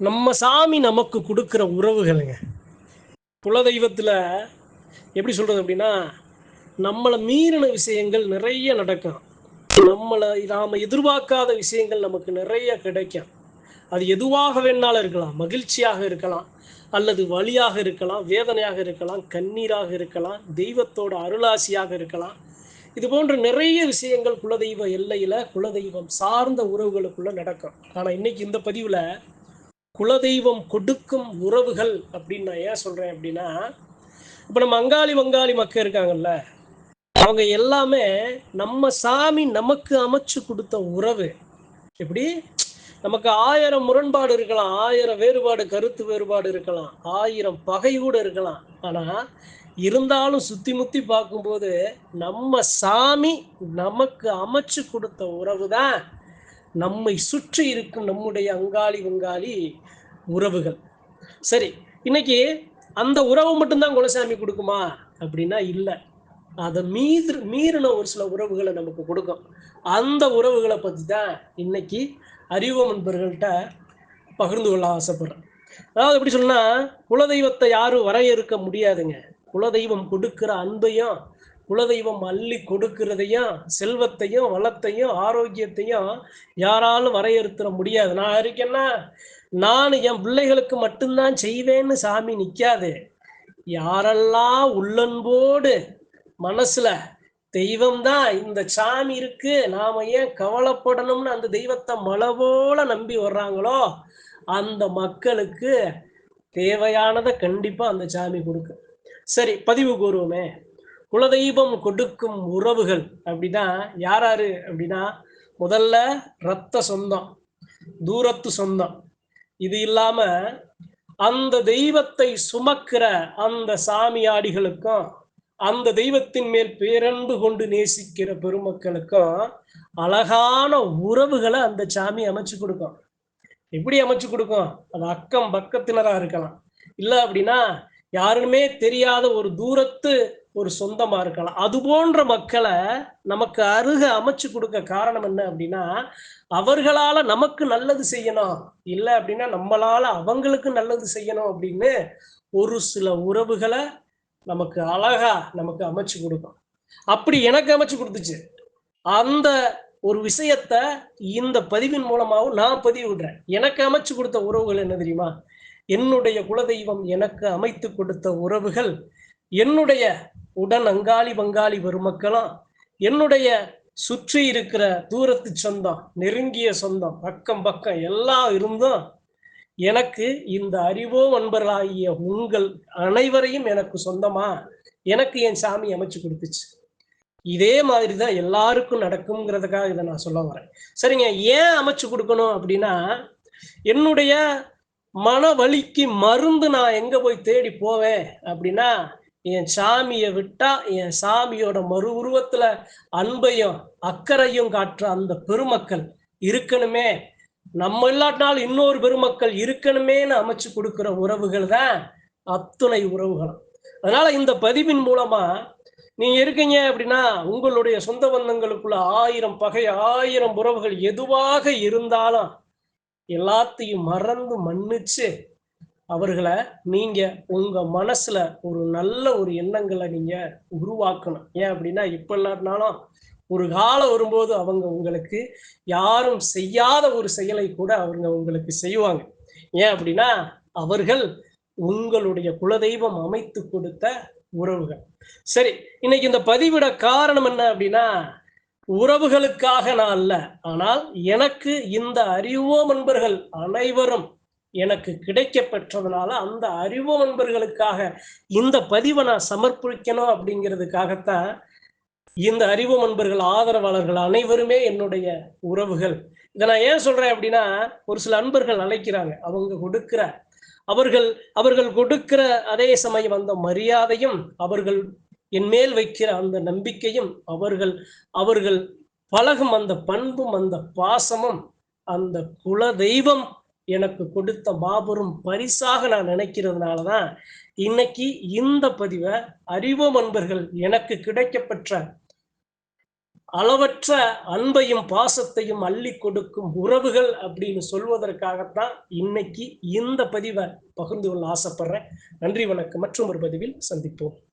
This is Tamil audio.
நம்ம சாமி நமக்கு கொடுக்குற உறவுகளுங்க. குலதெய்வத்தில் எப்படி சொல்கிறது அப்படின்னா நம்மளை மீறின விஷயங்கள் நிறைய நடக்கும். நம்மளை நாம் எதிர்பார்க்காத விஷயங்கள் நமக்கு நிறைய கிடைக்கும். அது எதுவாக வேணாலும் இருக்கலாம். மகிழ்ச்சியாக இருக்கலாம். அல்லது வலியாக இருக்கலாம் வேதனையாக இருக்கலாம் கண்ணீராக இருக்கலாம் தெய்வத்தோட அருளாசியாக இருக்கலாம். இது போன்ற நிறைய விஷயங்கள் குலதெய்வ எல்லையில் குலதெய்வம் சார்ந்த உறவுகளுக்குள்ள நடக்கும். ஆனால் இன்னைக்கு இந்த பதிவில் குலதெய்வம் கொடுக்கும் உறவுகள் அப்படின்னு நான் ஏன் சொல்கிறேன் அப்படின்னா இப்போ நம்ம அங்காளி வங்காளி மக்கள் இருக்காங்கல்ல அவங்க எல்லாமே நம்ம சாமி நமக்கு அமைச்சு கொடுத்த உறவு. எப்படி? நமக்கு ஆயிரம் முரண்பாடு இருக்கலாம் ஆயிரம் வேறுபாடு கருத்து வேறுபாடு இருக்கலாம் ஆயிரம் பகை கூட இருக்கலாம். ஆனால் இருந்தாலும் சுற்றி முத்தி பார்க்கும்போது நம்ம சாமி நமக்கு அமைச்சு கொடுத்த உறவு தான் நம்மை சுற்றி இருக்கும் நம்முடைய அங்காளி வங்காளி உறவுகள். சரி இன்னைக்கு அந்த உறவு மட்டும்தான் குலசாமி கொடுக்குமா? அப்படின்னா இல்லை. அதை மீது மீறின ஒரு சில உறவுகளை நமக்கு கொடுக்கும். அந்த உறவுகளை பற்றி தான் இன்னைக்கு அறிவு நண்பர்கள்ட்ட பகிர்ந்து கொள்ள ஆசைப்படுறேன் அதாவது எப்படி சொன்னா குலதெய்வத்தை யாரும் வரையறுக்க முடியாதுங்க. குலதெய்வம் கொடுக்கிற அன்பையும் குலதெய்வம் அள்ளி கொடுக்கிறதையும் செல்வத்தையும் வளத்தையும் ஆரோக்கியத்தையும் யாராலும் வரையறுத்துற முடியாது. நான் இருக்கேன்னா நான் என் பிள்ளைகளுக்கு மட்டும்தான் செய்வேன்னு சாமி நிற்காது யாரெல்லாம் உள்ளன்போடு மனசுல தெய்வம் தான் இந்த சாமி இருக்கு நாம ஏன் கவலைப்படணும்னு அந்த தெய்வத்தை மழை போல நம்பி வர்றாங்களோ அந்த மக்களுக்கு தேவையானதை கண்டிப்பா அந்த சாமி கொடுக்கும். சரி பதிவு கூறுவோமே. குலதெய்வம் கொடுக்கும் உறவுகள் அப்படின்னா யார் யாரு அப்படின்னா முதல்ல ரத்த சொந்தம் தூரத்து சொந்தம். இது இல்லாம அந்த தெய்வத்தை சுமக்கிற அந்த சாமியாடிகளுக்கும் அந்த தெய்வத்தின் மேல் பேரன்பு கொண்டு நேசிக்கிற பெருமக்களுக்கும் அழகான உறவுகளை அந்த சாமி அமைச்சு கொடுக்கும். எப்படி அமைச்சு கொடுக்கும்? அது அக்கம் பக்கத்தினரா இருக்கலாம். இல்லை அப்படின்னா யாருமே தெரியாத ஒரு தூரத்து ஒரு சொந்தமா இருக்கலாம். அது போன்ற மக்களை நமக்கு அருக அமைச்சு கொடுக்க காரணம் என்ன அப்படின்னா அவர்களால நமக்கு நல்லது செய்யணும். இல்லை அப்படின்னா நம்மளால அவங்களுக்கு நல்லது செய்யணும் அப்படின்னு ஒரு சில உறவுகளை நமக்கு அழகா நமக்கு அமைச்சு கொடுக்கும். அப்படி எனக்கு அமைச்சு கொடுத்துச்சு. அந்த ஒரு விஷயத்த இந்த பதிவின் மூலமாகவும் நான் பதிவு விடுறேன். எனக்கு அமைச்சு கொடுத்த உறவுகள் என்ன தெரியுமா? என்னுடைய குலதெய்வம் எனக்கு அமைத்து கொடுத்த உறவுகள் என்னுடைய உடன் அங்காளி பங்காளி பெருமக்களும் என்னுடைய சுற்றி இருக்கிற தூரத்து சொந்தம் நெருங்கிய சொந்தம் பக்கம் பக்கம் எல்லாம் இருந்தும் எனக்கு இந்த அறிவோ நண்பர்களாகிய உங்கள் அனைவரையும் எனக்கு சொந்தமா? எனக்கு என் சாமி அமைச்சு கொடுத்துச்சு. இதே மாதிரி தான் எல்லாருக்கும் நடக்குங்கிறதுக்காக இதை நான் சொல்ல வரேன். சரிங்க ஏன் அமைச்சு கொடுக்கணும் அப்படின்னா என்னுடைய மன வலிக்கு மருந்து நான் எங்க போய் தேடி போவேன் அப்படின்னா என் சாமியை விட்டா என் சாமியோட மறு உருவத்துல அன்பையும் அக்கறையும் காட்டுற அந்த பெருமக்கள் இருக்கணுமே. நம்ம இல்லாட்டினாலும் இன்னொரு பெருமக்கள் இருக்கணுமேன்னு அமைச்சு கொடுக்குற உறவுகள் தான் அத்துணை உறவுகளும். அதனால இந்த பதிவின் மூலமா நீங்க இருக்கீங்க அப்படின்னா உங்களுடைய சொந்த பந்தங்களுக்குள்ள ஆயிரம் பகை ஆயிரம் உறவுகள் எதுவாக இருந்தாலும் எல்லாத்தையும் மறந்து மன்னிச்சு அவர்களை நீங்க உங்க மனசுல ஒரு நல்ல ஒரு எண்ணங்களை நீங்க உருவாக்கணும். ஏன் அப்படின்னா இப்ப இல்லாட்டினாலும் ஒரு காலம் வரும்போது அவங்க உங்களுக்கு யாரும் செய்யாத ஒரு செயலை கூட அவங்க உங்களுக்கு செய்வாங்க. ஏன் அப்படின்னா அவர்கள் உங்களுடைய குலதெய்வம் அமைத்து கொடுத்த உறவுகள். சரி இன்னைக்கு இந்த பதிவிட காரணம் என்ன அப்படின்னா உறவுகளுக்காக நான் அல்ல. ஆனால் எனக்கு இந்த அறிவோ நண்பர்கள் அனைவரும் எனக்கு கிடைக்க பெற்றதுனால அந்த அறிவு நண்பர்களுக்காக இந்த பதிவை நான் சமர்ப்பிக்கணும் அப்படிங்கிறதுக்காகத்தான் இந்த அறிவு நண்பர்கள் ஆதரவாளர்கள் அனைவருமே என்னுடைய உறவுகள். இதை நான் ஏன் சொல்றேன் அப்படின்னா ஒரு சில அன்பர்கள் அழைக்கிறாங்க அவங்க கொடுக்கிற அவர்கள் அவர்கள் கொடுக்கிற அதே சமயம் அந்த மரியாதையும் அவர்கள் என் மேல் வைக்கிற அந்த நம்பிக்கையும் அவர்கள் அவர்கள் பழகும் அந்த பண்பும் அந்த பாசமும் அந்த குல தெய்வம் எனக்கு கொடுத்த மாபெரும் பரிசாக நான் நினைக்கிறதுனால தான் இன்னைக்கு இந்த பதிவை அறிவோம் அன்பர்கள் எனக்கு கிடைக்கப்பெற்ற அளவற்ற அன்பையும் பாசத்தையும் அள்ளி கொடுக்கும் உறவுகள் அப்படின்னு சொல்வதற்காகத்தான் இன்னைக்கு இந்த பதிவை பகிர்ந்து கொள்ள ஆசைப்படுறேன். நன்றி வணக்கம். மற்றும் ஒரு பதிவில் சந்திப்போம்.